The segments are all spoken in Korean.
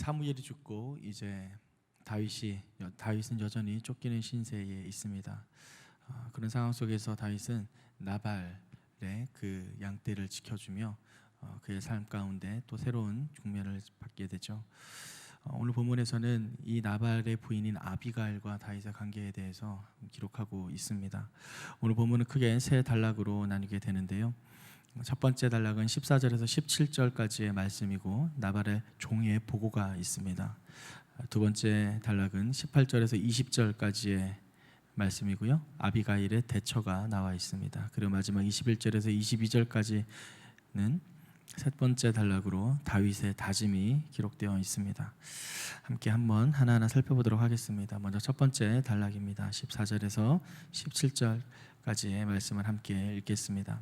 사무엘이 죽고 이제 다윗이 여- 다윗은 여전히 쫓기는 신세에 있습니다. 아, 그런 상황 속에서 다윗은 나발의 그 양떼를 지켜주며 어, 그의 삶 가운데 또 새로운 국면을 받게 되죠. 어, 오늘 본문에서는 이 나발의 부인인 아비가일과 다윗의 관계에 대해서 기록하고 있습니다. 오늘 본문은 크게 세 단락으로 나뉘게 되는데요. 첫 번째 단락은 14절에서 17절까지의 말씀이고 나발의 종의 보고가 있습니다. 두 번째 단락은 18절에서 20절까지의 말씀이고요. 아비가일의 대처가 나와 있습니다. 그리고 마지막 21절에서 22절까지는 셋 번째 단락으로 다윗의 다짐이 기록되어 있습니다. 함께 한번 하나하나 살펴보도록 하겠습니다. 먼저 첫 번째 단락입니다. 14절에서 17절까지의 말씀을 함께 읽겠습니다.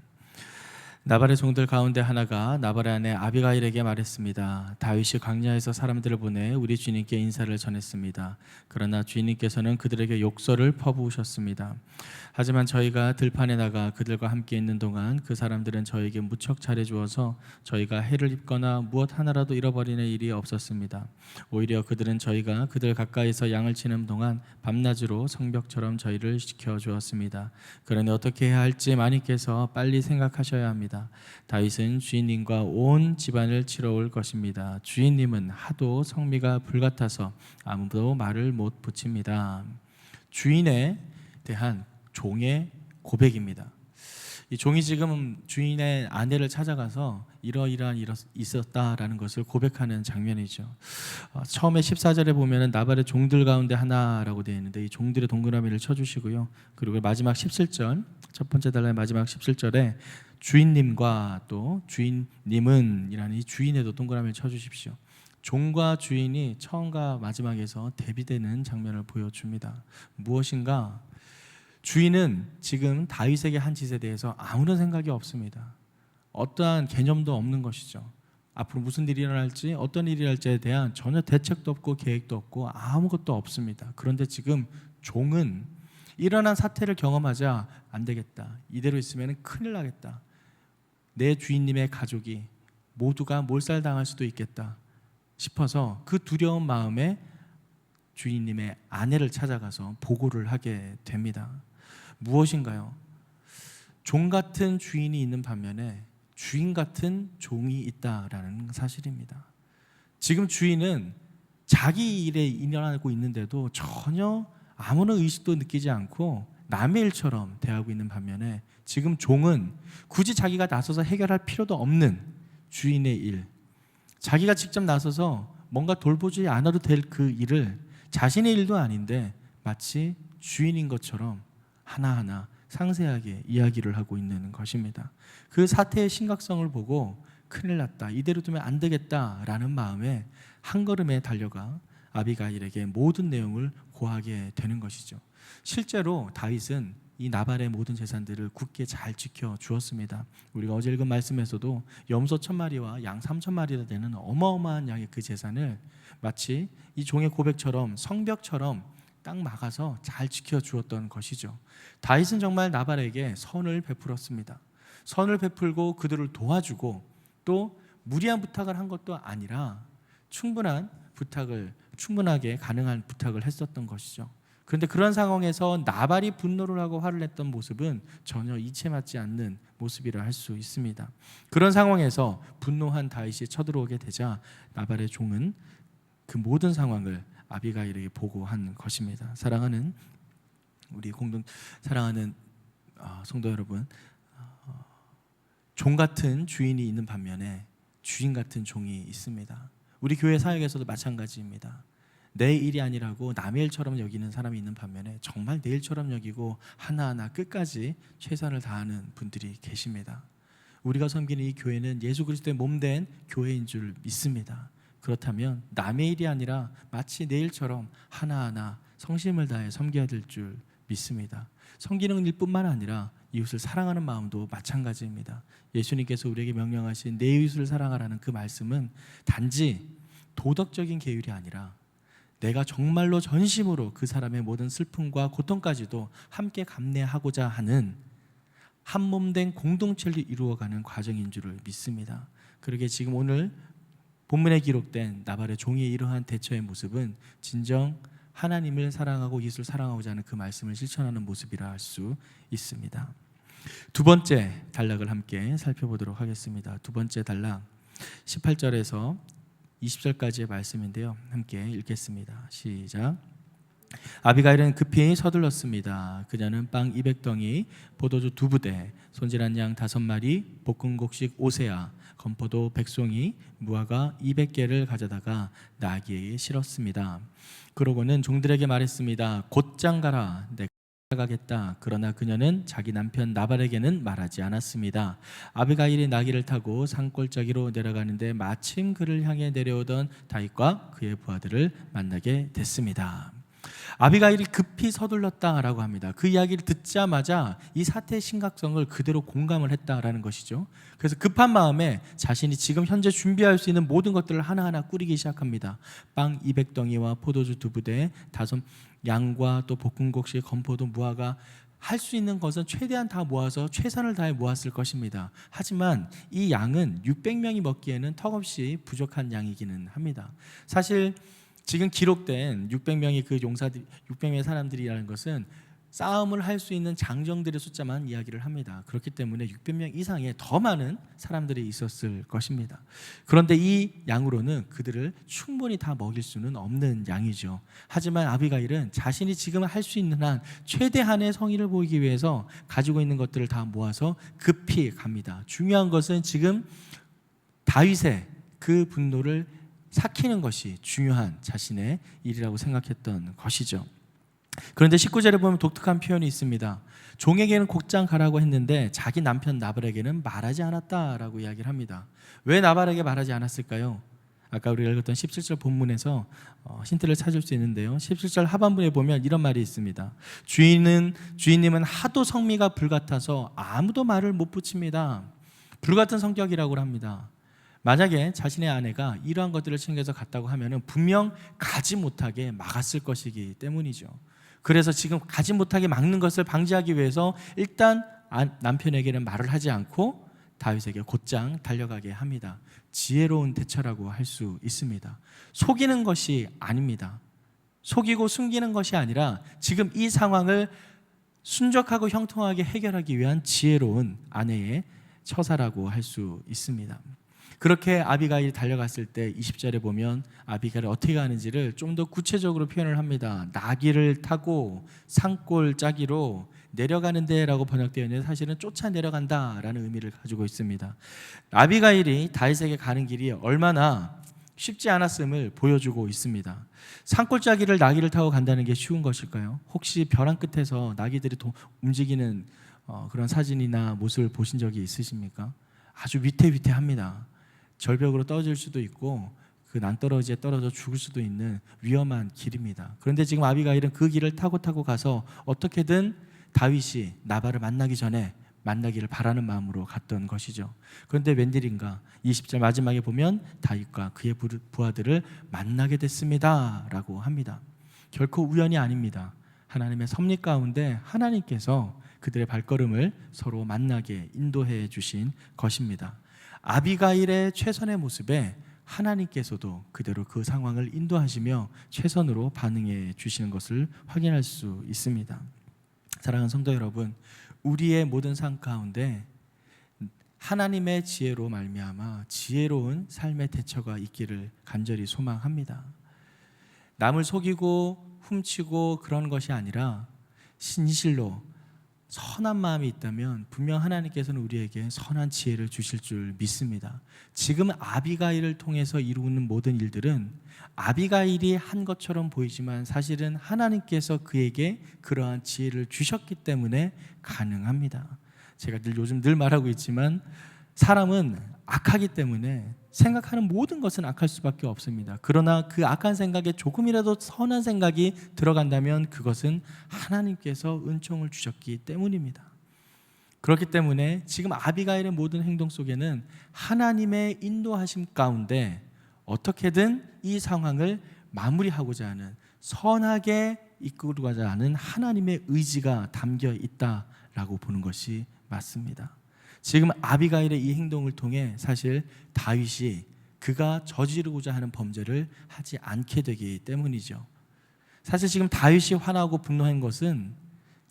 나발의 종들 가운데 하나가 나발의 아내 아비가일에게 말했습니다. 다윗이 광야에서 사람들을 보내 우리 주님께 인사를 전했습니다. 그러나 주인님께서는 그들에게 욕설을 퍼부으셨습니다. 하지만 저희가 들판에 나가 그들과 함께 있는 동안 그 사람들은 저에게 무척 잘해 주어서 저희가 해를 입거나 무엇 하나라도 잃어버리는 일이 없었습니다. 오히려 그들은 저희가 그들 가까이서 양을 치는 동안 밤낮으로 성벽처럼 저희를 지켜 주었습니다. 그러니 어떻게 해야 할지 마님께서 빨리 생각하셔야 합니다. 다윗은 주인님과 온 집안을 치러 올 것입니다. 주인님은 하도 성미가 불같아서 아무도 말을 못 붙입니다. 주인에 대한 종의 고백입니다. 이 종이 지금 주인의 아내를 찾아가서 이러이러한 일이 있었다라는 것을 고백하는 장면이죠. 어, 처음에 14절에 보면은 나발의 종들 가운데 하나라고 되어 있는데 이 종들의 동그라미를 쳐주시고요. 그리고 마지막 17절 첫 번째 달라의 마지막 17절에 주인님과 또 주인님은이라는 이 주인에도 동그라미를 쳐주십시오. 종과 주인이 처음과 마지막에서 대비되는 장면을 보여줍니다. 무엇인가? 주인은 지금 다윗에게 한 짓에 대해서 아무런 생각이 없습니다. 어떠한 개념도 없는 것이죠. 앞으로 무슨 일이 일어날지 어떤 일이 일어날지에 대한 전혀 대책도 없고 계획도 없고 아무것도 없습니다. 그런데 지금 종은 일어난 사태를 경험하자 안 되겠다. 이대로 있으면 큰일 나겠다. 내 주인님의 가족이 모두가 몰살당할 수도 있겠다 싶어서 그 두려운 마음에 주인님의 아내를 찾아가서 보고를 하게 됩니다. 무엇인가요? 종 같은 주인이 있는 반면에 주인 같은 종이 있다라는 사실입니다. 지금 주인은 자기 일에 일어나고 있는데도 전혀 아무런 의식도 느끼지 않고 남의 일처럼 대하고 있는 반면에 지금 종은 굳이 자기가 나서서 해결할 필요도 없는 주인의 일, 자기가 직접 나서서 뭔가 돌보지 않아도 될 그 일을 자신의 일도 아닌데 마치 주인인 것처럼 하나하나 상세하게 이야기를 하고 있는 것입니다. 그 사태의 심각성을 보고 큰일 났다. 이대로 두면 안 되겠다라는 마음에 한 걸음에 달려가 아비가일에게 모든 내용을 고하게 되는 것이죠. 실제로 다윗은 이 나발의 모든 재산들을 굳게 잘 지켜 주었습니다. 우리가 어제 읽은 말씀에서도 염소 천 마리와 양 삼천 마리나 되는 어마어마한 양의 그 재산을 마치 이 종의 고백처럼 성벽처럼 딱 막아서 잘 지켜 주었던 것이죠. 다윗은 정말 나발에게 선을 베풀었습니다. 선을 베풀고 그들을 도와주고 또 무리한 부탁을 한 것도 아니라 충분한 부탁을 충분하게 가능한 부탁을 했었던 것이죠. 그런데 그런 상황에서 나발이 분노를 하고 화를 냈던 모습은 전혀 이체 맞지 않는 모습이라 할 수 있습니다. 그런 상황에서 분노한 다윗이 쳐들어오게 되자 나발의 종은 그 모든 상황을 아비가일에게 보고한 것입니다. 사랑하는 우리 공동 사랑하는 아, 성도 여러분, 어, 종 같은 주인이 있는 반면에 주인 같은 종이 있습니다. 우리 교회 사역에서도 마찬가지입니다. 내 일이 아니라고 남의 일처럼 여기는 사람이 있는 반면에 정말 내 일처럼 여기고 하나하나 끝까지 최선을 다하는 분들이 계십니다. 우리가 섬기는 이 교회는 예수 그리스도의 몸된 교회인 줄 믿습니다. 그렇다면 남의 일이 아니라 마치 내 일처럼 하나하나 성심을 다해 섬겨야 될 줄 믿습니다. 섬기는 일뿐만 아니라 이웃을 사랑하는 마음도 마찬가지입니다. 예수님께서 우리에게 명령하신 내 이웃을 사랑하라는 그 말씀은 단지 도덕적인 계율이 아니라 내가 정말로 전심으로 그 사람의 모든 슬픔과 고통까지도 함께 감내하고자 하는 한 몸 된 공동체를 이루어가는 과정인 줄을 믿습니다. 그러게 지금 오늘 본문에 기록된 나발의 종의 이러한 대처의 모습은 진정 하나님을 사랑하고 예수를 사랑하고자 하는 그 말씀을 실천하는 모습이라 할 수 있습니다. 두 번째 단락을 함께 살펴보도록 하겠습니다. 두 번째 단락 18절에서 20절까지의 말씀인데요. 함께 읽겠습니다. 시작. 아비가일은 급히 서둘렀습니다. 그녀는 빵 200덩이, 포도주 두 부대, 손질한 양 다섯 마리, 볶은 곡식 오세아, 건포도 백송이, 무화과 200개를 가져다가 나귀에게 실었습니다. 그러고는 종들에게 말했습니다. 곧장 가라. 내가 가겠다. 그러나 그녀는 자기 남편 나발에게는 말하지 않았습니다. 아비가일이 나귀를 타고 산골짜기로 내려가는데 마침 그를 향해 내려오던 다윗과 그의 부하들을 만나게 됐습니다. 아비가일이 급히 서둘렀다라고 합니다. 그 이야기를 듣자마자 이 사태의 심각성을 그대로 공감을 했다라는 것이죠. 그래서 급한 마음에 자신이 지금 현재 준비할 수 있는 모든 것들을 하나하나 꾸리기 시작합니다. 빵 200덩이와 포도주 두 부대, 다섯 양과 또 볶음곡식, 건포도, 무화과 할수 있는 것은 최대한 다 모아서 최선을 다해 모았을 것입니다. 하지만 이 양은 600명이 먹기에는 턱없이 부족한 양이기는 합니다. 사실 지금 기록된 600명의 그 용사들 600명의 사람들이라는 것은 싸움을 할 수 있는 장정들의 숫자만 이야기를 합니다. 그렇기 때문에 600명 이상의 더 많은 사람들이 있었을 것입니다. 그런데 이 양으로는 그들을 충분히 다 먹일 수는 없는 양이죠. 하지만 아비가일은 자신이 지금 할 수 있는 한 최대한의 성의를 보이기 위해서 가지고 있는 것들을 다 모아서 급히 갑니다. 중요한 것은 지금 다윗의 그 분노를 삭히는 것이 중요한 자신의 일이라고 생각했던 것이죠. 그런데 19절에 보면 독특한 표현이 있습니다. 종에게는 곧장 가라고 했는데 자기 남편 나발에게는 말하지 않았다라고 이야기를 합니다. 왜 나발에게 말하지 않았을까요? 아까 우리가 읽었던 17절 본문에서 어, 힌트를 찾을 수 있는데요. 17절 하반부에 보면 이런 말이 있습니다. 주인은 주인님은 하도 성미가 불같아서 아무도 말을 못 붙입니다. 불같은 성격이라고 합니다. 만약에 자신의 아내가 이러한 것들을 챙겨서 갔다고 하면은 분명 가지 못하게 막았을 것이기 때문이죠. 그래서 지금 가지 못하게 막는 것을 방지하기 위해서 일단 아- 남편에게는 말을 하지 않고 다윗에게 곧장 달려가게 합니다. 지혜로운 대처라고 할 수 있습니다. 속이는 것이 아닙니다. 속이고 숨기는 것이 아니라 지금 이 상황을 순적하고 형통하게 해결하기 위한 지혜로운 아내의 처사라고 할 수 있습니다. 그렇게 아비가일이 달려갔을 때 20절에 보면 아비가일이 어떻게 가는지를 좀 더 구체적으로 표현을 합니다. 나귀를 타고 산골 짜기로 내려가는데라고 번역되어 있는데 사실은 쫓아 내려간다라는 의미를 가지고 있습니다. 아비가일이 다윗에게 가는 길이 얼마나 쉽지 않았음을 보여주고 있습니다. 산골짜기를 나귀를 타고 간다는 게 쉬운 것일까요? 혹시 벼랑 끝에서 나귀들이 도- 움직이는 어, 그런 사진이나 모습을 보신 적이 있으십니까? 아주 위태위태합니다. 절벽으로 떨어질 수도 있고 그 낭떠러지에 떨어져 죽을 수도 있는 위험한 길입니다. 그런데 지금 아비가일은 그 길을 타고 타고 가서 어떻게든 다윗이 나발을 만나기 전에 만나기를 바라는 마음으로 갔던 것이죠. 그런데 웬일인가 20절 마지막에 보면 다윗과 그의 부- 부하들을 만나게 됐습니다라고 합니다. 결코 우연이 아닙니다. 하나님의 섭리 가운데 하나님께서 그들의 발걸음을 서로 만나게 인도해 주신 것입니다. 아비가일의 최선의 모습에 하나님께서도 그대로 그 상황을 인도하시며 최선으로 반응해 주시는 것을 확인할 수 있습니다. 사랑하는 성도 여러분, 우리의 모든 삶 가운데 하나님의 지혜로 말미암아 지혜로운 삶의 대처가 있기를 간절히 소망합니다. 남을 속이고 훔치고 그런 것이 아니라 진실로 선한 마음이 있다면 분명 하나님께서는 우리에게 선한 지혜를 주실 줄 믿습니다. 지금 아비가일을 통해서 이루는 모든 일들은 아비가일이 한 것처럼 보이지만 사실은 하나님께서 그에게 그러한 지혜를 주셨기 때문에 가능합니다. 제가 늘 요즘 늘 말하고 있지만 사람은 악하기 때문에 생각하는 모든 것은 악할 수밖에 없습니다. 그러나 그 악한 생각에 조금이라도 선한 생각이 들어간다면 그것은 하나님께서 은총을 주셨기 때문입니다. 그렇기 때문에 지금 아비가일의 모든 행동 속에는 하나님의 인도하심 가운데 어떻게든 이 상황을 마무리하고자 하는 선하게 이끌고가자 하는 하나님의 의지가 담겨 있다라고 보는 것이 맞습니다. 지금 아비가일의 이 행동을 통해 사실 다윗이 그가 저지르고자 하는 범죄를 하지 않게 되기 때문이죠. 사실 지금 다윗이 화나고 분노한 것은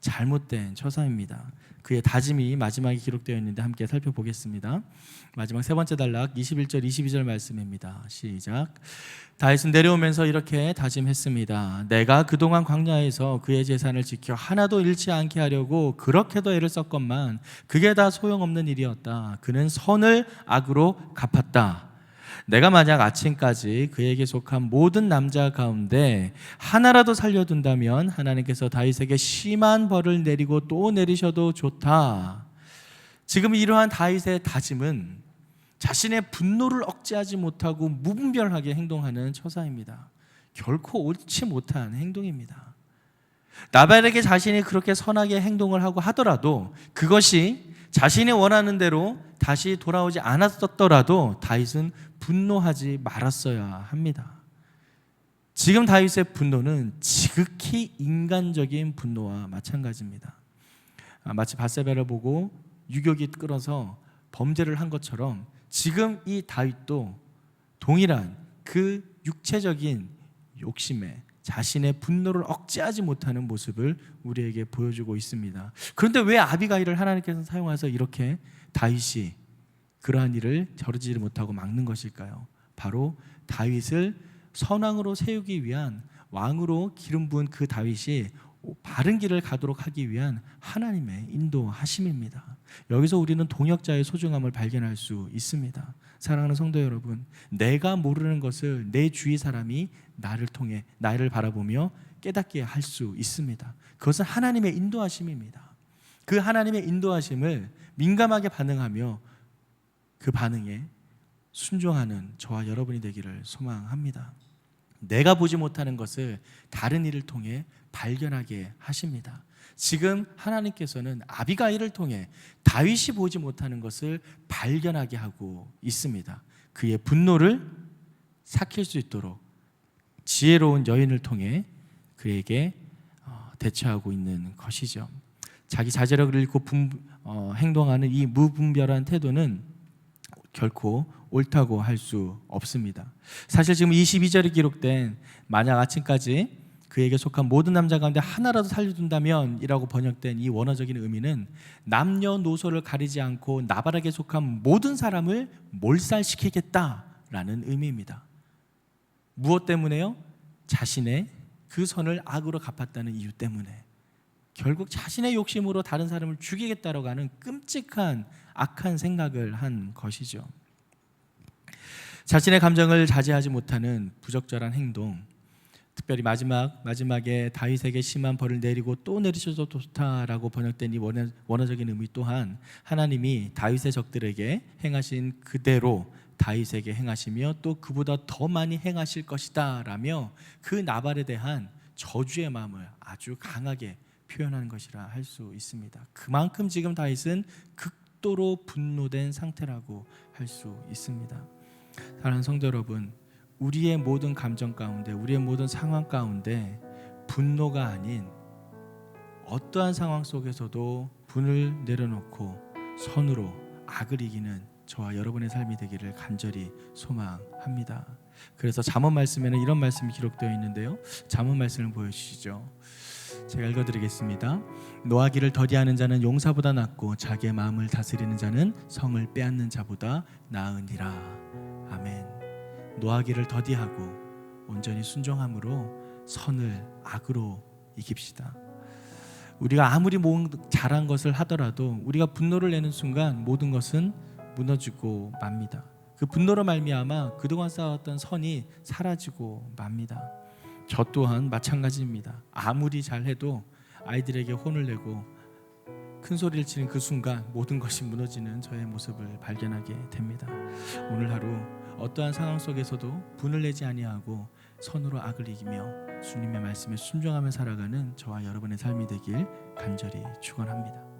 잘못된 처사입니다. 그의 다짐이 마지막에 기록되어 있는데 함께 살펴보겠습니다. 마지막 세 번째 단락 21절 22절 말씀입니다. 시작. 다윗은 내려오면서 이렇게 다짐했습니다. 내가 그동안 광야에서 그의 재산을 지켜 하나도 잃지 않게 하려고 그렇게도 애를 썼건만 그게 다 소용없는 일이었다. 그는 선을 악으로 갚았다. 내가 만약 아침까지 그에게 속한 모든 남자 가운데 하나라도 살려둔다면 하나님께서 다윗에게 심한 벌을 내리고 또 내리셔도 좋다. 지금 이러한 다윗의 다짐은 자신의 분노를 억제하지 못하고 무분별하게 행동하는 처사입니다. 결코 옳지 못한 행동입니다. 나발에게 자신이 그렇게 선하게 행동을 하고 하더라도 그것이 자신이 원하는 대로 다시 돌아오지 않았더라도 다윗은 분노하지 말았어야 합니다. 지금 다윗의 분노는 지극히 인간적인 분노와 마찬가지입니다. 아, 마치 바세바를 보고 유격이 끌어서 범죄를 한 것처럼 지금 이 다윗도 동일한 그 육체적인 욕심에 자신의 분노를 억제하지 못하는 모습을 우리에게 보여주고 있습니다. 그런데 왜 아비가일을 하나님께서 사용해서 이렇게 다윗이 그러한 일을 저르지 못하고 막는 것일까요? 바로 다윗을 선왕으로 세우기 위한 왕으로 기름 부은 그 다윗이 바른 길을 가도록 하기 위한 하나님의 인도하심입니다. 여기서 우리는 동역자의 소중함을 발견할 수 있습니다. 사랑하는 성도 여러분, 내가 모르는 것을 내 주위 사람이 나를 통해 나를 바라보며 깨닫게 할 수 있습니다. 그것은 하나님의 인도하심입니다. 그 하나님의 인도하심을 민감하게 반응하며 그 반응에 순종하는 저와 여러분이 되기를 소망합니다. 내가 보지 못하는 것을 다른 이를 통해 발견하게 하십니다. 지금 하나님께서는 아비가일을 통해 다윗이 보지 못하는 것을 발견하게 하고 있습니다. 그의 분노를 삭힐 수 있도록 지혜로운 여인을 통해 그에게 어, 대처하고 있는 것이죠. 자기 자제력을 잃고 분, 어, 행동하는 이 무분별한 태도는 결코 옳다고 할 수 없습니다. 사실 지금 22절에 기록된 만약 아침까지 그에게 속한 모든 남자 가운데 하나라도 살려둔다면이라고 번역된 이 원어적인 의미는 남녀노소를 가리지 않고 나발에게 속한 모든 사람을 몰살시키겠다라는 의미입니다. 무엇 때문에요? 자신의 그 선을 악으로 갚았다는 이유 때문에 결국 자신의 욕심으로 다른 사람을 죽이겠다라고 하는 끔찍한 악한 생각을 한 것이죠. 자신의 감정을 자제하지 못하는 부적절한 행동, 특별히 마지막 마지막에 다윗에게 심한 벌을 내리고 또 내리셔도 좋다라고 번역된 이 원어, 원어 적인 의미 또한 하나님이 다윗의 적들에게 행하신 그대로 다윗에게 행하시며 또 그보다 더 많이 행하실 것이다라며 그 나발에 대한 저주의 마음을 아주 강하게 표현하는 것이라 할 수 있습니다. 그만큼 지금 다윗은 극도로 분노된 상태라고 할 수 있습니다. 사랑하는 성도 여러분, 우리의 모든 감정 가운데, 우리의 모든 상황 가운데 분노가 아닌 어떠한 상황 속에서도 분을 내려놓고 선으로 악을 이기는 저와 여러분의 삶이 되기를 간절히 소망합니다. 그래서 잠언 말씀에는 이런 말씀이 기록되어 있는데요. 잠언 말씀을 보여 주시죠. 제가 읽어드리겠습니다. 노하기를 더디하는 자는 용사보다 낫고 자기의 마음을 다스리는 자는 성을 빼앗는 자보다 나으니라. 아멘. 노하기를 더디하고 온전히 순종함으로 선을 악으로 이깁시다. 우리가 아무리 잘한 것을 하더라도 우리가 분노를 내는 순간 모든 것은 무너지고 맙니다. 그 분노로 말미암아 그동안 쌓았던 선이 사라지고 맙니다. 저 또한 마찬가지입니다. 아무리 잘해도 아이들에게 혼을 내고 큰 소리를 치는 그 순간 모든 것이 무너지는 저의 모습을 발견하게 됩니다. 오늘 하루 어떠한 상황 속에서도 분을 내지 아니하고 선으로 악을 이기며 주님의 말씀에 순종하며 살아가는 저와 여러분의 삶이 되길 간절히 축원합니다.